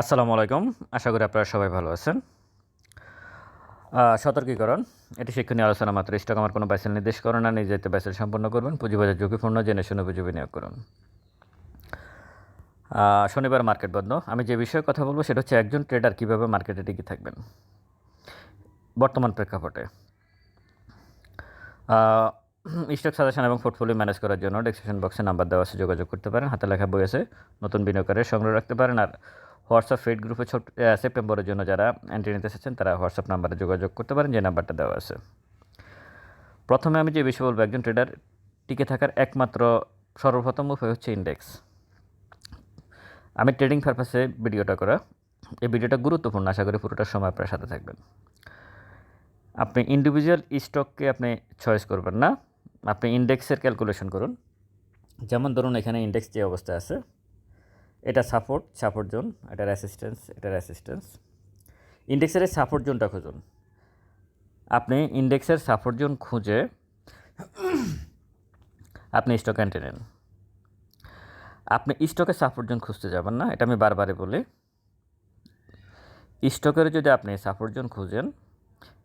আসসালামু আলাইকুম। আশা করি আপনারা সবাই ভালো আছেন। সতর্কীকরণ। এটি শিক্ষণীয় আলোচনা মাত্র। স্টক আমার কোনো ব্যাসেল নির্দেশ করে না। নিজেতে ব্যাসেল সম্পন্ন করবেন। পুঁজিবাজার ঝুঁকিপূর্ণ, জেনে শুনে পুঁজি বিনিয়োগ করুন। শনিবার মার্কেট বন্ধ। আমি যে বিষয়ে কথা বলব সেটা হচ্ছে একজন ট্রেডার কীভাবে মার্কেটে টিকে থাকবেন। বর্তমান প্রেক্ষাপটে। স্টক সাজেশন এবং পোর্টফোলিও ম্যানেজ করার জন্য ডেসক্রিপশন বক্সে নাম্বার দেওয়া আছে। যোগাযোগ করতে পারেন। হাতে লেখা বই আছে। নতুন বিনিয়োগকারীর সংগ্রহ রাখতে পারেন। আর হোয়াটসঅ্যাপ ফিড গ্রুপে ছোট সেপ্টেম্বরের জন্য যারা এন্ট্রি নিতে এসেছেন, তারা হোয়াটসঅ্যাপ নাম্বারে যোগাযোগ করতে পারেন, যে নাম্বারটা দেওয়া আছে। প্রথমে আমি যে বিষয় বলব, একজন ট্রেডার টিকে থাকার একমাত্র সর্বপ্রথম উপায় হচ্ছে ইন্ডেক্স আমি ট্রেডিং পারপাসে ভিডিওটা করা, এই ভিডিওটা গুরুত্বপূর্ণ, আশা করি পুরোটা সময় আপনার সাথে থাকবেন। আপনি ইন্ডিভিজুয়াল স্টককে আপনি চয়েস করবেন না, আপনি ইন্ডেক্সের ক্যালকুলেশন করুন। যেমন ধরুন এখানে ইন্ডেক্স যে অবস্থায় আছে এটা সাপোর্ট সাপোর্ট জোন এটা রেসিস্ট্যান্স এটা রেসিস্ট্যান্স ইন্ডেক্সের সাপোর্ট জোনটা খুঁজুন। আপনি ইন্ডেক্সের সাপোর্ট জোন খুঁজে আপনি স্টক এন্ট্রি নেন। আপনি স্টকে সাপোর্ট জোন খুঁজতে যাবেন না, এটা আমি বারবারই বলি। স্টকের যদি আপনি সাপোর্ট জোন খুঁজেন,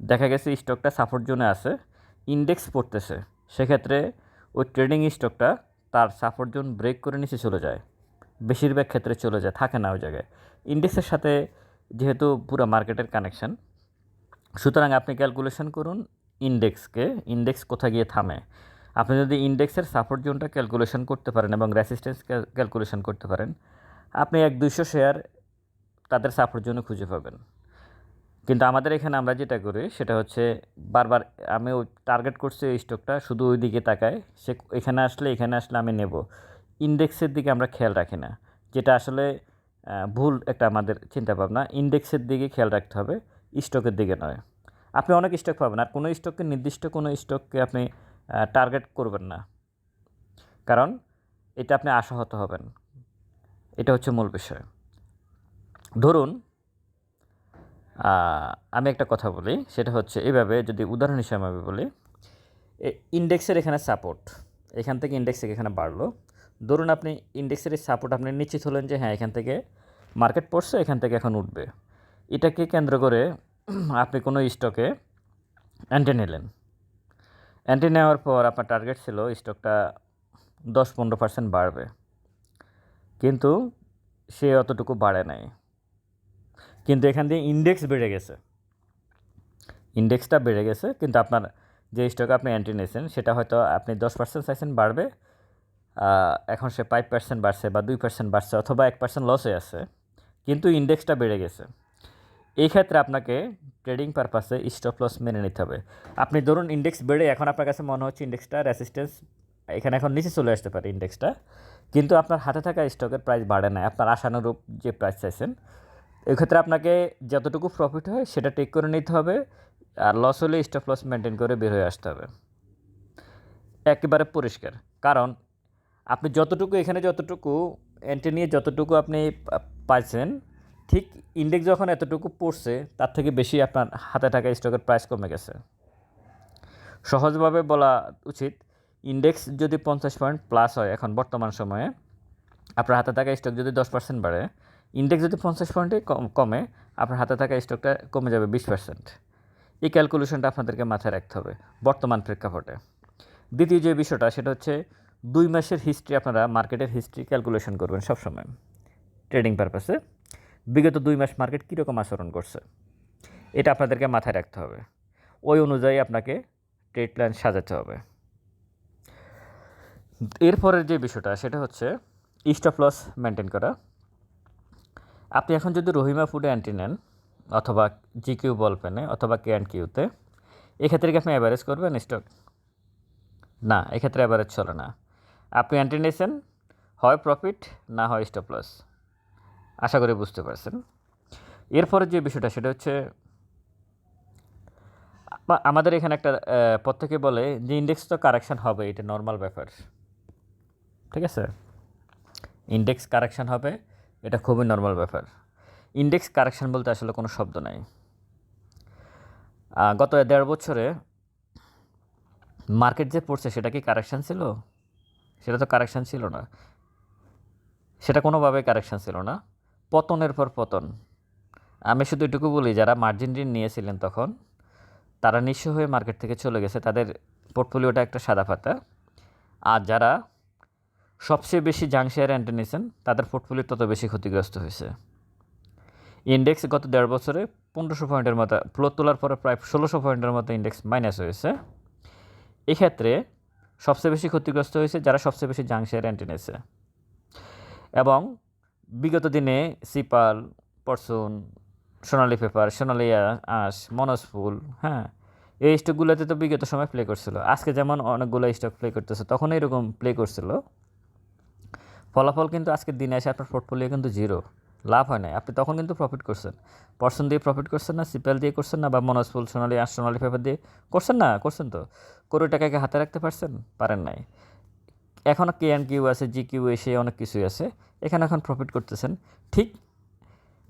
দেখা গেছে স্টকটা সাপোর্ট জোনে আছে ইন্ডেক্স পড়তেছে, সেক্ষেত্রে ওই ট্রেডিং স্টকটা তার সাপোর্ট জোন ব্রেক করে নিচে চলে যায়। বেশিরভাগ ক্ষেত্রে চলে যায়, থাকে না ওই জায়গায়। ইন্ডেক্সের সাথে যেহেতু পুরো মার্কেটের কানেকশন সুতরাং আপনি ক্যালকুলেশন করুন ইন্ডেক্সকে, ইন্ডেক্স কোথায় গিয়ে থামে। আপনি যদি ইন্ডেক্সের সাপোর্ট জোনটা ক্যালকুলেশন করতে পারেন এবং রেসিস্ট্যান্স ক্যালকুলেশন করতে পারেন, আপনি এক দুইশো শেয়ার তাদের সাপোর্ট জন্য খুঁজে পাবেন। কিন্তু আমাদের এখানে আমরা যেটা করি, সেটা হচ্ছে বারবার আমি ওই টার্গেট করছি এই স্টকটা শুধু ওই দিকে তাকায়, সে এখানে আসলে এখানে আসলে আমি নেব। ইন্ডেক্সের দিকে আমরা খেয়াল রাখি না, যেটা আসলে ভুল একটা আমাদের চিন্তাভাবনা। ইন্ডেক্সের দিকে খেয়াল রাখতে হবে, স্টকের দিকে নয়। আপনি অনেক স্টক পাবেন, আর কোনো স্টককে, নির্দিষ্ট কোনো স্টককে আপনি টার্গেট করবেন না। কারণ এটা আপনি আশাহত হবেন। এটা হচ্ছে মূল বিষয়। ধরুন আমি একটা কথা বলি, সেটা হচ্ছে এইভাবে যদি উদাহরণ হিসেবে আমি বলি ইন্ডেক্সের এখানে সাপোর্ট এখান থেকে ইন্ডেক্স এখানে বাড়লো। ধরুন আপনি ইন্ডেক্সের এই সাপোর্ট আপনি নিশ্চিত হলেন যে হ্যাঁ এখান থেকে মার্কেট পড়ছে, এখান থেকে এখন উঠবে। এটাকে কেন্দ্র করে আপনি কোনো স্টকে অ্যান্টি নিলেন। অ্যান্টি নেওয়ার পর আপনার টার্গেট ছিল স্টকটা দশ পনেরো পার্সেন্ট বাড়বে। কিন্তু সে অতটুকু বাড়ে নাই। কিন্তু এখান দিয়ে ইন্ডেক্স বেড়ে গেছে। ইন্ডেক্সটা বেড়ে গেছে, কিন্তু আপনার যে স্টকে আপনি এন্ট্রি নিয়েছেন, সেটা হয়তো আপনি দশ পার্সেন্ট চাইছেন বাড়বে এখন সে ফাইভ পার্সেন্ট বাড়ছে বা দুই পার্সেন্ট বাড়ছে অথবা এক পার্সেন্ট লসে আছে, কিন্তু ইন্ডেক্সটা বেড়ে গেছে। এই ক্ষেত্রে আপনাকে ট্রেডিং পারপাসে স্টপ লস মেনে নিতে হবে। আপনি ধরুন ইন্ডেক্স বেড়ে এখন আপনার কাছে মনে হচ্ছে ইন্ডেক্সটা রেসিস্ট্যান্স এখানে এখন নিচে চলে আসতে পারে ইন্ডেক্সটা কিন্তু আপনার হাতে থাকা স্টকের প্রাইস বাড়ে না, আপনার আশানুরূপ যে প্রাইস চাইছেন, এক্ষেত্রে আপনাকে যতটুকু প্রফিট হয় সেটা টেক করে নিতে হবে, আর লস হলে স্টপ লস মেনটেন করে বের হয়ে আসতে হবে। একেবারে পরিষ্কার, কারণ আপনি যতটুকু এখানে যতটুকু এন্ট্রি নিয়ে যতটুকু আপনি পাইছেন, ঠিক ইন্ডেক্স যখন এতটুকু পড়ছে, তার থেকে বেশি আপনার হাতে থাকা স্টকের প্রাইস কমে গেছে। সহজভাবে বলা উচিত ইন্ডেক্স যদি পঞ্চাশ পয়েন্ট প্লাস হয় এখন বর্তমান সময়ে, আপনার হাতে থাকা স্টক যদি দশ পার্সেন্ট বাড়ে ইন্ডেক্স যদি পঞ্চাশ পয়েন্টে কম আপনার হাতে থাকা স্টকটা কমে যাবে বিশ পার্সেন্ট এই ক্যালকুলেশনটা আপনাদেরকে মাথায় রাখতে হবে বর্তমান প্রেক্ষাপটে। দ্বিতীয় যে বিষয়টা, সেটা হচ্ছে দুই মাসের হিস্ট্রি আপনারা মার্কেটের হিস্ট্রি ক্যালকুলেশন করবেন সবসময় ট্রেডিং পারপাসে বিগত দুই মাস মার্কেট কীরকম আচরণ করছে, এটা আপনাদেরকে মাথায় রাখতে হবে। ওই অনুযায়ী আপনাকে ট্রেড প্ল্যান সাজাতে হবে। এরপরের যে বিষয়টা, সেটা হচ্ছে স্টপ লস মেনটেন করা। আপনি এখন যদি রহিমা ফুডে অ্যান্টি নেন, অথবা জি কিউ বল পেনে অথবা কে অ্যান্ড কিউতে এক্ষেত্রে কি আপনি অ্যাভারেজ করবেন স্টক না, এক্ষেত্রে অ্যাভারেজ চলে না। আপনি অ্যান্টি নিয়েছেন, হয় প্রফিট না হয় স্টপ লস আশা করি বুঝতে পারছেন। এরপরে যে বিষয়টা, সেটা হচ্ছে আমাদের এখানে একটা প্রত্যেকে বলে যে ইন্ডেক্স তো কারেকশান হবে, এটা নর্মাল ব্যাপার। ঠিক আছে? ইন্ডেক্স কারেকশান হবে, এটা খুবই নর্মাল ব্যাপার। ইন্ডেক্স কারেকশান বলতে আসলে কোনো শব্দ নাই। গত দেড় বছরে মার্কেট যে পড়ছে, সেটা কি কারেকশান ছিল? সেটা তো কারেকশান ছিল না। সেটা কোনোভাবে কারেকশান ছিল না। পতনের পর পতন। আমি শুধু এটুকু বলি, যারা মার্জিন ঋণ নিয়েছিলেন তখন, তারা নিঃস্ব হয়ে মার্কেট থেকে চলে গেছে। তাদের পোর্টফোলিওটা একটা সাদা পাতা। আর যারা সবচেয়ে বেশি জাং শেয়ার এন্ট্রি নিয়েছেন তাদের পোর্টফোলিও তত বেশি ক্ষতিগ্রস্ত হয়েছে। ইন্ডেক্স গত দেড় বছরে পনেরোশো পয়েন্টের মতো ফ্লোর তোলার পরে প্রায় ষোলোশো পয়েন্টের মতো ইন্ডেক্স মাইনাস হয়েছে। এক্ষেত্রে সবচেয়ে বেশি ক্ষতিগ্রস্ত হয়েছে, যারা সবচেয়ে বেশি জাং শেয়ার এন্ট্রি নিয়েছে এবং বিগত দিনে সিপাল পরশুন সোনালি পেপার, সোনালি আঁশ মনসফুল হ্যাঁ এই স্টকগুলোতে তো বিগত সময় প্লে করছিল। আজকে যেমন অনেকগুলো স্টক প্লে করতেছে তখন এরকম প্লে করছিল। ফলাফল কিন্তু আজকের দিনে এসে আপনার পোর্টফোলিও কিন্তু জিরো লাভ হয় নাই। আপনি তখন কিন্তু প্রফিট করছেন। পর্সন দিয়ে প্রফিট করছেন না সিপিএল দিয়ে করছেন না বা মনসফুল সোনালি আঁশ সোনালি পেপার দিয়ে করছেন না? করছেন তো? কোটি টাকাকে হাতে রাখতে পারছেন? পারেন নাই। এখন কে এন কিউ আছে জি কিউ এসে অনেক কিছুই আছে। এখানে এখন প্রফিট করতেছেন। ঠিক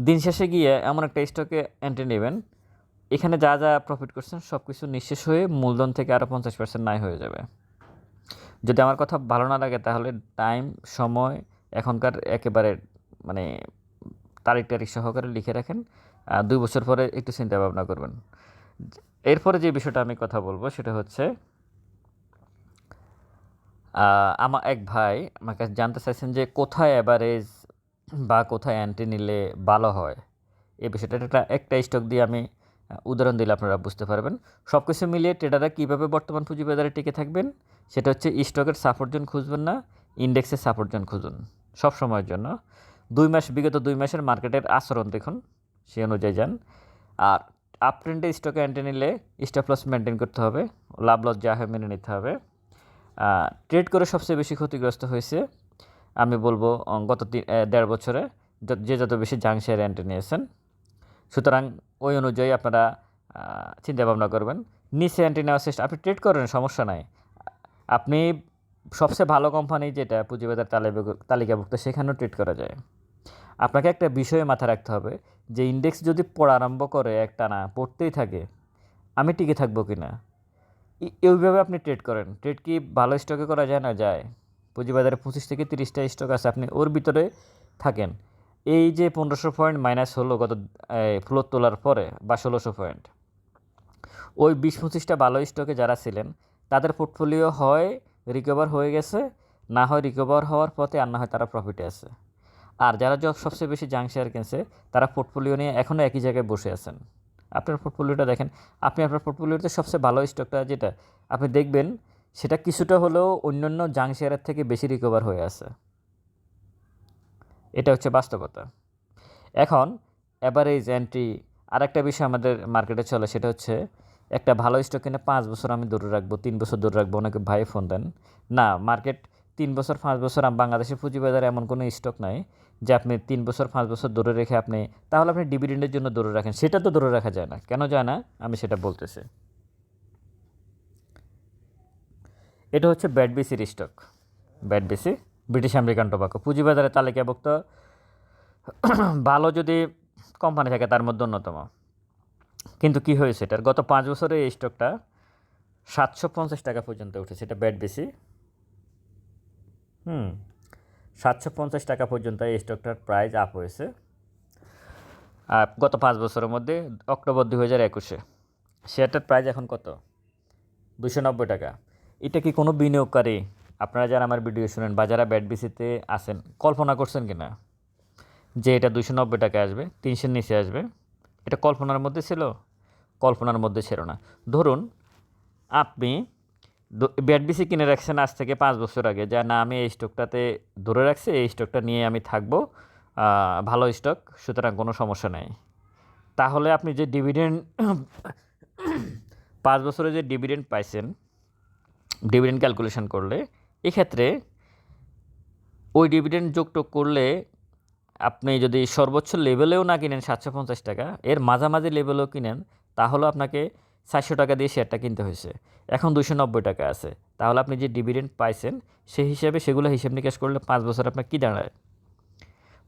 দিন শেষে গিয়ে এমন একটা স্টকে এন্ট্রি নেবেন। এখানে যা যা প্রফিট করছেন সব কিছু নিঃশেষ হয়ে মূলধন থেকে আরও পঞ্চাশ পার্সেন্ট নাই হয়ে যাবে। যদি আমার কথা ভালো না লাগে তাহলে টাইম সময়, এখনকার একেবারে মানে তারিখ তারিখ সহকারে লিখে রাখেন দুই বছর পরে একটু চিন্তা ভাবনা করবেন। এরপরে যে বিষয়টা আমি কথা বলব সেটা হচ্ছে আমার এক ভাই আমার কাছে জানতে চাইছেন যে কোথায় অ্যাভারেজ বা কোথায় অ্যান্টি নিলে ভালো হয়? এই বিষয়টা একটা একটা স্টক দিয়ে আমি উদাহরণ দিলে আপনারা বুঝতে পারবেন। সব কিছু মিলিয়ে ট্রেডাররা কীভাবে বর্তমান পুঁজিবাজারে টিকে থাকবেন? সেটা হচ্ছে স্টকের সাপোর্ট জোন খুঁজবেন না ইন্ডেক্সের সাপোর্ট জোন খুঁজুন, সব সময়ের জন্য। দুই মাস, বিগত দুই মাসের মার্কেটের আচরণ দেখুন, সে অনুযায়ী যান। আর আপ ট্রেন্ডে স্টকে এন্ট্রি নিলে স্টপ লস মেনটেন করতে হবে, লাভ লস যা হয় মেনে নিতে হবে। ট্রেড করে সবচেয়ে বেশি ক্ষতিগ্রস্ত হয়েছে, আমি বলব গত দেড় বছরে যে যত বেশি জাং শেয়ার এন্ট্রি নিয়েছেন। সুতরাং ওই অনুযায়ী আপনারা চিন্তা ভাবনা করবেন। নিচে এন্ট্রি নেওয়ার চেষ্টা, আপনি ট্রেড করেন, সমস্যা নাই। আপনি সবচেয়ে ভালো কোম্পানি যেটা, পুঁজিবাজার তালিকা- তালিকাভুক্ত, সেখানেও ট্রেড করা যায়। আপনাকে একটা বিষয়ে মাথায় রাখতে হবে যে ইন্ডেক্স যদি পড়া আরম্ভ করে একটা না পড়তেই থাকে, আমি টিকে থাকব কি না এইভাবে আপনি ট্রেড করেন। ট্রেড কি ভালো স্টকে করা যায় না? যায়। পুঁজিবাজারে পঁচিশ থেকে তিরিশটা স্টক আছে, আপনি ওর ভিতরে থাকেন। এই যে পনেরোশো পয়েন্ট মাইনাস হলো গত ফ্লোর তোলার পরে, বা ষোলোশো পয়েন্ট ওই বিশ পঁচিশটা ভালো স্টকে যারা ছিলেন, তাদের পোর্টফোলিও হয় রিকভার হয়ে গেছে, না হয় রিকভার হওয়ার পথে আর না হয় তারা প্রফিটে আছে। আর যারা সবচেয়ে বেশি জাং শেয়ার কিনছে, তারা পোর্টফোলিও নিয়ে এখনও একই জায়গায় বসে আছেন। আপনার পোর্টফোলিওটা দেখেন, আপনি আপনার পোর্টফোলিওতে সবচেয়ে ভালো স্টকটা যেটা, আপনি দেখবেন সেটা কিছুটা হলেও অন্যান্য জাং শেয়ারের থেকে বেশি রিকভার হয়ে আছে। এটা হচ্ছে বাস্তবতা। এখন অ্যাভারেজ এন্ট্রি আর একটা বিষয় আমাদের মার্কেটে চলে, সেটা হচ্ছে একটা ভালো স্টক কিনে পাঁচ বছর আমি দূরে রাখব, তিন বছর দূরে রাখব, অনেকে ভাই ফোন দেন। না মার্কেট তিন বছর, পাঁচ বছর আম- বাংলাদেশের পুঁজিবাজারে এমন কোনো স্টক নাই। যে আপনি তিন বছর, পাঁচ বছর দূরে রেখে আপনি, তাহলে আপনি ডিভিডেন্ডের জন্য দূরে রাখেন। সেটা তো দূরে রাখা যায় না। কেন যায় না? আমি সেটা বলতেছি। এটা হচ্ছে ব্যাড বিসির stock BAT BC British American Tobacco পুঁজিবাজারে তালিকাভুক্ত। ভালো যদি কোম্পানি থাকে, তার মধ্যে অন্যতম। কিন্তু কি হয়েছে? এটার গত পাঁচ বছরে এই স্টকটা সাতশো পঞ্চাশ টাকা পর্যন্ত উঠেছে। এটা ব্যাড বেশি হুম। সাতশো পঞ্চাশ টাকা পর্যন্ত এই স্টকটার প্রাইস আপ হয়েছে। গত পাঁচ বছরের মধ্যে অক্টোবর দুই হাজার একুশে। শেয়ারটার প্রাইস এখন কত? দুশো নব্বই টাকা। এটা কি কোনো বিনিয়োগকারী? আপনারা যারা আমার ভিডিও শুনেন বা যারা ব্যাড বিসিতে আসেন কল্পনা করছেন কি না যে এটা দুশো নব্বই টাকা আসবে, তিনশোর নিচে আসবে। এটা কল্পনার মধ্যে ছিল? কল্পনার মধ্যে ছিল না। ধরুন, আপনি বিসি কিনে রাখছেন আজ থেকে পাঁচ বছর আগে। যা না আমি এই স্টকটাতে ধরে রাখছি, এই স্টকটা নিয়ে আমি থাকব। ভালো স্টক, সুতরাং কোনো সমস্যা নেই। তাহলে আপনি যে ডিভিডেন্ড পাঁচ বছরে যে ডিভিডেন্ড পাইছেন, ডিভিডেন্ড ক্যালকুলেশন করলে, এক্ষেত্রে ওই ডিভিডেন্ড যোগটোগ করলে আপনি যদি সর্বোচ্চ লেভেলেও না কিনেন সাতশো পঞ্চাশ টাকা, এর মাঝামাঝি লেভেলেও কিনেন তাহলেও আপনাকে চারশো টাকা দিয়ে শেয়ারটা কিনতে হয়েছে। এখন দুশো নব্বই টাকা আছে। তাহলে আপনি যে ডিভিডেন্ড পাইছেন, সেই হিসাবে সেগুলো হিসেব নিকাশ করলে পাঁচ বছর আপনার কী দাঁড়ায়?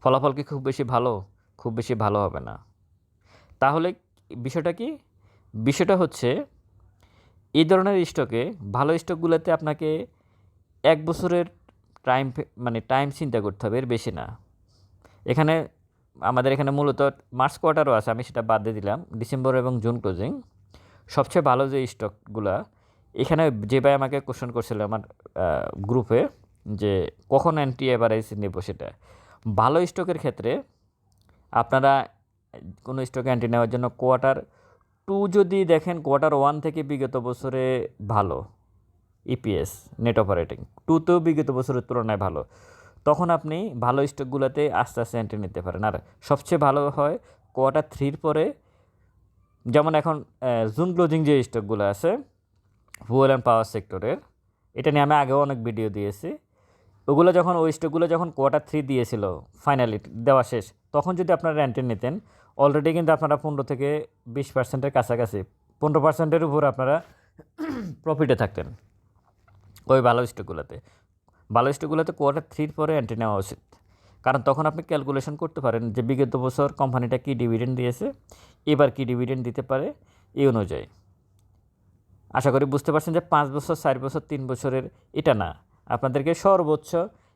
ফলাফল কি খুব বেশি ভালো? খুব বেশি ভালো হবে না। তাহলে বিষয়টা কি? বিষয়টা হচ্ছে, এই ধরনের স্টকে, ভালো স্টকগুলোতে আপনাকে এক বছরের টাইম মানে টাইম চিন্তা করতে হবে, এর বেশি না। এখানে আমাদের এখানে মূলত মার্চ কোয়ার্টারও আছে, আমি সেটা বাদ দিয়ে দিলাম। ডিসেম্বর এবং জুন ক্লোজিং সবচেয়ে ভালো যে স্টকগুলা, এখানে যে ভাই আমাকে কোশ্চেন করছিল আমার গ্রুপে যে কখন অ্যান্টি এভারেজ নেব সেটা। ভালো স্টকের ক্ষেত্রে আপনারা কোনো স্টকে অ্যান্টি নেওয়ার জন্য কোয়ার্টার টু যদি দেখেন কোয়ার্টার ওয়ান থেকে বিগত বছরে ভালো ইপিএস নেট অপারেটিং টুতেও বিগত বছরের তুলনায় ভালো। তখন আপনি ভালো স্টকগুলোতে আস্তে আস্তে এন্ট্রি নিতে পারেন। আর সবচেয়ে ভালো হয় কোয়ার্টার থ্রির পরে যেমন এখন জুন ক্লোজিং যে স্টকগুলো আছে ফুয়েল অ্যান্ড পাওয়ার সেক্টরের এটা নিয়ে আমি আগেও অনেক ভিডিও দিয়েছি। ওগুলো যখন, ওই স্টকগুলো যখন কোয়ার্টার থ্রি দিয়েছিল ফাইনালি দেওয়া শেষ, তখন যদি আপনারা রেন্টে নিতেন অলরেডি কিন্তু আপনারা পনেরো থেকে বিশ পার্সেন্টের কাছাকাছি, পনেরো পার্সেন্টের উপর আপনারা প্রফিটে থাকতেন। ওই ভালো স্টকগুলোতে ভালো স্টকগুলোতে কোয়ার্টার থ্রির পরে এন্ট্রি নেওয়া উচিত। কারণ তখন আপনি ক্যালকুলেশন করতে পারেন যে বিগত বছর কোম্পানিটা কী ডিভিডেন্ড দিয়েছে, এবার কী ডিভিডেন্ড দিতে পারে এই অনুযায়ী। আশা করি বুঝতে পারছেন যে পাঁচ বছর, চার বছর, তিন বছরের এটা না। আপনাদেরকে সর্বোচ্চ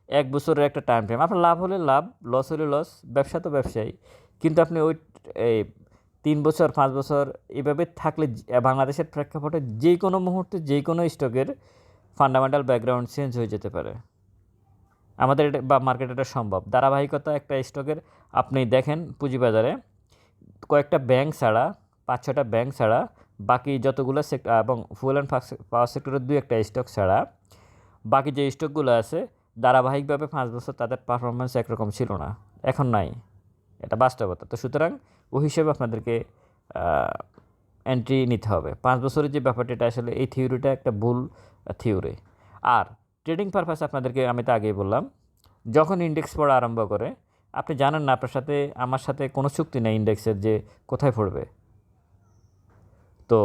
এক বছরের একটা টাইম ফ্রেম আপনার লাভ হলে লাভ লস হলে লস ব্যবসা তো ব্যবসায়ী। কিন্তু আপনি ওই, এই তিন বছর, পাঁচ বছর এভাবে থাকলে বাংলাদেশের প্রেক্ষাপটে যে কোনো মুহূর্তে যে কোনো স্টকের ফান্ডামেন্টাল ব্যাকগ্রাউন্ড চেঞ্জ হয়ে যেতে পারে। আমাদের এটা বা মার্কেটে এটা সম্ভব। ধারাবাহিকতা একটা স্টকের আপনি দেখেন পুঁজিবাজারে, কয়েকটা ব্যাংক ছাড়া, পাঁচ ছটা ব্যাংক ছাড়া, বাকি যতগুলো সেক্টর এবং ফুয়েল অ্যান্ড পাওয়ার সেক্টরের দুই একটা স্টক ছাড়া, বাকি যে স্টকগুলো আছে, ধারাবাহিকভাবে পাঁচ বছর তাদের পারফরমেন্স একরকম ছিল না, এখন নাই। এটা বাস্তবতা। তো সুতরাং ওই হিসেবে আপনাদেরকে এন্ট্রি নিতে হবে। পাঁচ বছরের যে ব্যাপারটা, এটা আসলে এই থিওরিটা একটা ভুল থিওরি আর ট্রেডিং পারপাস আপনাদেরকে আমি তো আগেই বললাম, যখন ইন্ডেক্স পড়া আরম্ভ করে, আপনি জানেন না আপনার সাথে, আমার সাথে কোনো চুক্তি নেই ইন্ডেক্সের যে কোথায় পড়বে। তো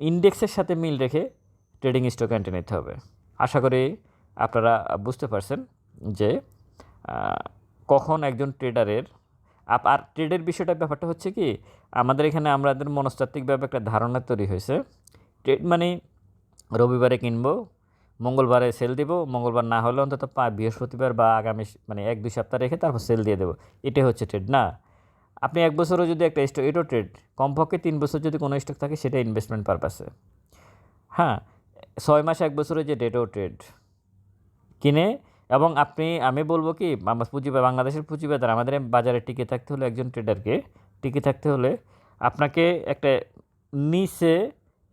ইন্ডেক্সের সাথে মিল রেখে ট্রেডিং স্টক এন্ট্রি নিতে হবে। আশা করি আপনারা বুঝতে পারছেন যে কখন একজন ট্রেডারের আপ, আর ট্রেডের বিষয়টা, ব্যাপারটা হচ্ছে কি, আমাদের এখানে আমাদের মনস্তাত্ত্বিকভাবে একটা ধারণা তৈরি হয়েছে। ট্রেড মানে রবিবারে কিনবো মঙ্গলবারে সেল দিব, মঙ্গলবার না হলে অন্তত পা বৃহস্পতিবার বা আগামী মানে এক, দুই সপ্তাহ রেখে তারপর সেল দিয়ে দেবো। এটাই হচ্ছে ট্রেড না? আপনি এক বছরও যদি একটা স্টক এটাও ট্রেড কমপক্ষে তিন বছর যদি কোনো স্টক থাকে সেটা ইনভেস্টমেন্ট পারপাসে হ্যাঁ ছয় মাস এক বছরে যে ডেটও ট্রেড কিনে এবং আপনি, আমি বলব কি, আমার পুঁজি বাংলাদেশের পুঁজিবাজার, আমাদের বাজারে টিকে থাকতে হলে একজন ট্রেডারকে টিকে থাকতে হলে আপনাকে একটা নিচে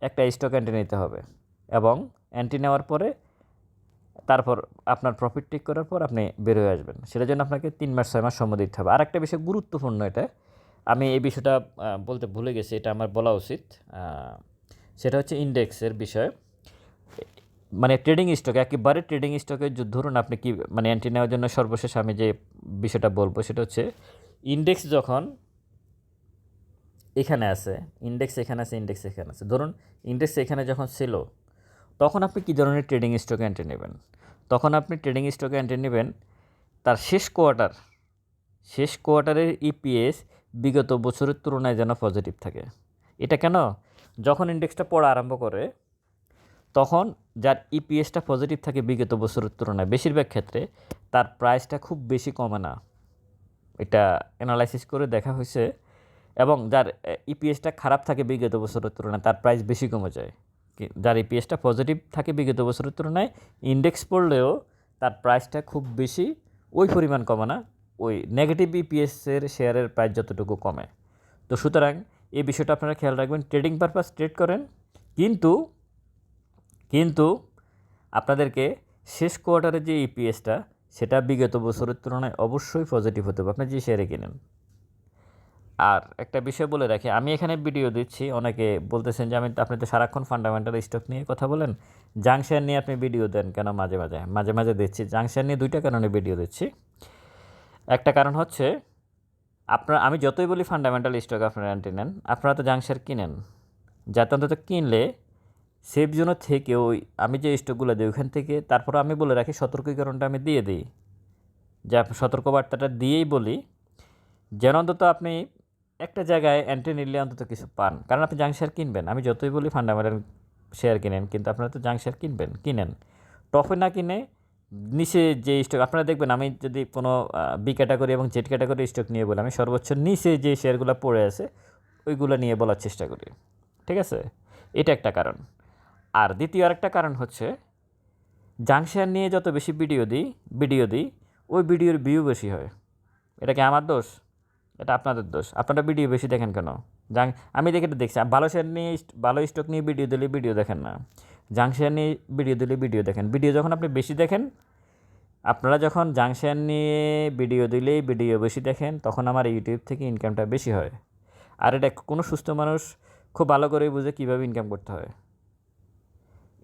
একটা স্টক এন্ট্রি নিতে হবে এবং এন্ট্রি নেওয়ার পরে তারপর আপনার প্রফিট টেক করার পর আপনি বের হয়ে আসবেন। সেটার জন্য আপনাকে তিন মাস, ছয় মাস সময় দিতে হবে। আর একটা বিষয় গুরুত্বপূর্ণ এটা, আমি এই বিষয়টা বলতে ভুলে গেছি, এটা আমার বলা উচিত। সেটা হচ্ছে ইন্ডেক্সের বিষয়। মানে ট্রেডিং স্টক একেবারে ট্রেডিং স্টকে ধরুন আপনি কি মানে এন্ট্রি নেওয়ার জন্য সর্বশেষ আমি যে বিষয়টা বলব, সেটা হচ্ছে ইন্ডেক্স যখন এখানে আছে ইন্ডেক্স এখানে আছে ইন্ডেক্স এখানে আছে। ধরুন ইন্ডেক্স এখানে যখন ছিল তখন আপনি কী ধরনের ট্রেডিং স্টকে এন্ট্রি নেবেন? তখন আপনি ট্রেডিং স্টকে এন্ট্রি নেবেন, তার শেষ কোয়ার্টার শেষ কোয়ার্টারের ইপিএস বিগত বছরের তুলনায় যেন পজিটিভ থাকে। এটা কেন? যখন ইন্ডেক্সটা পড়া আরম্ভ করে, তখন যার ইপিএসটা পজিটিভ থাকে বিগত বছরের তুলনায় বেশিরভাগ ক্ষেত্রে, তার প্রাইসটা খুব বেশি কমে না। এটা অ্যানালাইসিস করে দেখা হয়েছে এবং যার ইপিএসটা খারাপ থাকে বিগত বছরের তুলনায়, তার প্রাইস বেশি কমে যায়। যার ইপিএসটা পজিটিভ থাকে বিগত বছরের তুলনায় ইন্ডেক্স পড়লেও তার প্রাইসটা খুব বেশি, ওই পরিমাণ কমে না, ওই নেগেটিভ ইপিএসের শেয়ারের প্রাইস যতটুকু কমে। তো সুতরাং এই বিষয়টা আপনারা খেয়াল রাখবেন ট্রেডিং পারপাস ট্রেড করেন, কিন্তু কিন্তু আপনাদেরকে শেষ কোয়ার্টারের যে ইপিএসটা সেটা বিগত বছরের তুলনায় অবশ্যই পজিটিভ হতে হবে। আপনি যে শেয়ারে কিনেন। আর একটা বিষয় বলে রাখি, আমি এখানে ভিডিও দিচ্ছি, অনেকে বলতেছেন যে আমি, আপনি তো সারাক্ষণ ফান্ডামেন্টাল স্টক নিয়ে কথা বলেন। জাংশন নিয়ে আপনি ভিডিও দেন কেন মাঝে মাঝে? মাঝে মাঝে দিচ্ছি। জাংশন নিয়ে দুইটা কারণে ভিডিও দিচ্ছি। একটা কারণ হচ্ছে, আপনার, আমি যতই বলি ফান্ডামেন্টাল স্টক আপনারা এন্ট্রি নেন, আপনারা তো জাংশার কিনেন। যাতে অন্তত কিনলে সেফ জোনের থেকে ওই, আমি যে স্টকগুলো দিই ওইখান থেকে, তারপর আমি বলে রাখি, সতর্কীকরণটা আমি দিয়ে দিই। যে সতর্কবার্তাটা দিয়েই বলি, যেন অন্তত আপনি একটা জায়গায় এন্ট্রি নিলে অন্তত কিছু পান। কারণ আপনি জাং শেয়ার কিনবেন। আমি যতই বলি ফান্ডামেন্টাল শেয়ার কিনেন, কিন্তু আপনারা তো জাং শেয়ার কিনবেন, কিনেন। টপে না কিনে নিচে যে স্টক আপনারা দেখবেন আমি যদি কোনো বি ক্যাটাগরি এবং জেড ক্যাটাগরি স্টক নিয়ে বলি, আমি সর্বোচ্চ নিচে যে শেয়ারগুলো পড়ে আছে, ওইগুলো নিয়ে বলার চেষ্টা করি। ঠিক আছে? এটা একটা কারণ। আর দ্বিতীয় আরেকটা কারণ হচ্ছে জাংশন নিয়ে যত বেশি ভিডিও দিই ভিডিও দিই, ওই ভিডিওর ভিউ বেশি হয়। এটা কি আমার দোষ? এটা আপনাদের দোষ। আপনারা ভিডিও বেশি দেখেন কেন? জাং, আমি দেখে এটা দেখছি। ভালো শেয়ার নিয়ে ভালো স্টক নিয়ে ভিডিও দিলে ভিডিও দেখেন না। জাংশন নিয়ে ভিডিও দিলে ভিডিও দেখেন। ভিডিও যখন আপনি বেশি দেখেন, আপনারা যখন জাংশন নিয়ে ভিডিও দিলেই ভিডিও বেশি দেখেন, তখন আমার ইউটিউব থেকে ইনকামটা বেশি হয়। আর এটা কোনো সুস্থ মানুষ খুব ভালো করেই বুঝে কীভাবে ইনকাম করতে হয়।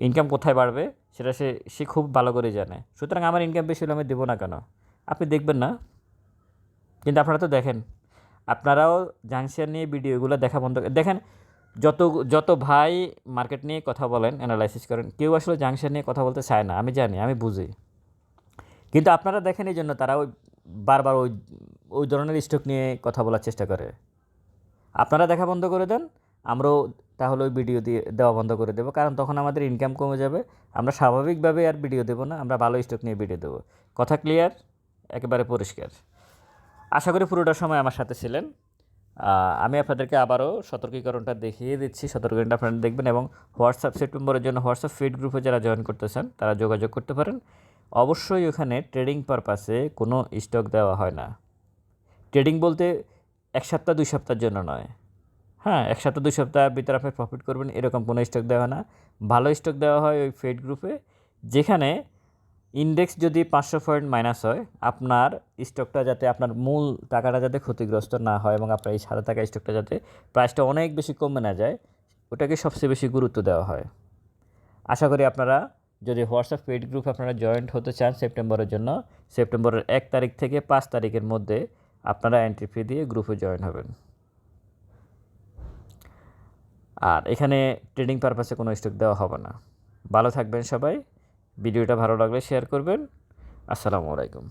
ইনকাম কোথায় বাড়বে, সেটা সে সে খুব ভালো করে জানে। সুতরাং আমার ইনকাম বেশি হলে আমি দেবো না কেন? আপনি দেখবেন না। কিন্তু আপনারা তো দেখেন। আপনারাও জাংশন নিয়ে ভিডিওগুলো দেখা বন্ধ দেখেন, যত যত ভাই মার্কেট নিয়ে কথা বলেন অ্যানালাইসিস করেন, কেউ আসলে জাংশন নিয়ে কথা বলতে চায় না, আমি জানি, আমি বুঝি। কিন্তু আপনারা দেখেন এই জন্য তারা ওই বারবার ওই ওই ধরনের স্টক নিয়ে কথা বলার চেষ্টা করে। আপনারা দেখা বন্ধ করে দেন, আমরাও তাহলে ওই ভিডিও দিয়ে দেওয়া বন্ধ করে দেবো, কারণ তখন আমাদের ইনকাম কমে যাবে, আমরা স্বাভাবিকভাবে আর ভিডিও দেবো না, আমরা ভালো স্টক নিয়ে ভিডিও দেবো। কথা ক্লিয়ার একেবারে পরিষ্কার। আশা করি পুরোটা সময় আমার সাথে ছিলেন। আমি আপনাদেরকে আবারও সতর্কীকরণটা দেখিয়ে দিচ্ছি, সতর্কীকরণটা আপনারা দেখবেন এবং হোয়াটসঅ্যাপ সেপ্টেম্বরের জন্য হোয়াটসঅ্যাপ ফিড গ্রুপে যারা জয়েন করতেছেন, তারা যোগাযোগ করতে পারেন। অবশ্যই ওখানে ট্রেডিং পারপাসে কোনো স্টক দেওয়া হয় না। ট্রেডিং বলতে এক সপ্তাহ, দুই সপ্তাহের জন্য নয়। হ্যাঁ এক সপ্তাহ, দুই সপ্তাহের ভিতরে আপনি প্রফিট করবেন, এরকম কোনো স্টক দেওয়া হয় না। ভালো স্টক দেওয়া হয় ওই ফেড গ্রুপে, যেখানে ইন্ডেক্স যদি পাঁচশো পয়েন্ট মাইনাস হয়, আপনার স্টকটা যাতে আপনার মূল টাকাটা যাতে ক্ষতিগ্রস্ত না হয় এবং আপনার এই সাদা টাকা স্টকটা যাতে প্রাইসটা অনেক বেশি কমে না যায়, ওটাকে সবচেয়ে বেশি গুরুত্ব দেওয়া হয়। আশা করি আপনারা যদি হোয়াটসঅ্যাপ পেড গ্রুপ আপনারা জয়েন্ট হতে চান সেপ্টেম্বরের জন্য, সেপ্টেম্বরের এক তারিখ থেকে পাঁচ তারিখের মধ্যে আপনারা এন্ট্রি ফি দিয়ে গ্রুপে জয়েন হবেন। আর এখানে ট্রেডিং পারপাসে কোনো স্টক দেওয়া হবে না। ভালো থাকবেন সবাই। ভিডিওটা ভালো লাগলে শেয়ার করবেন। আসসালামু আলাইকুম।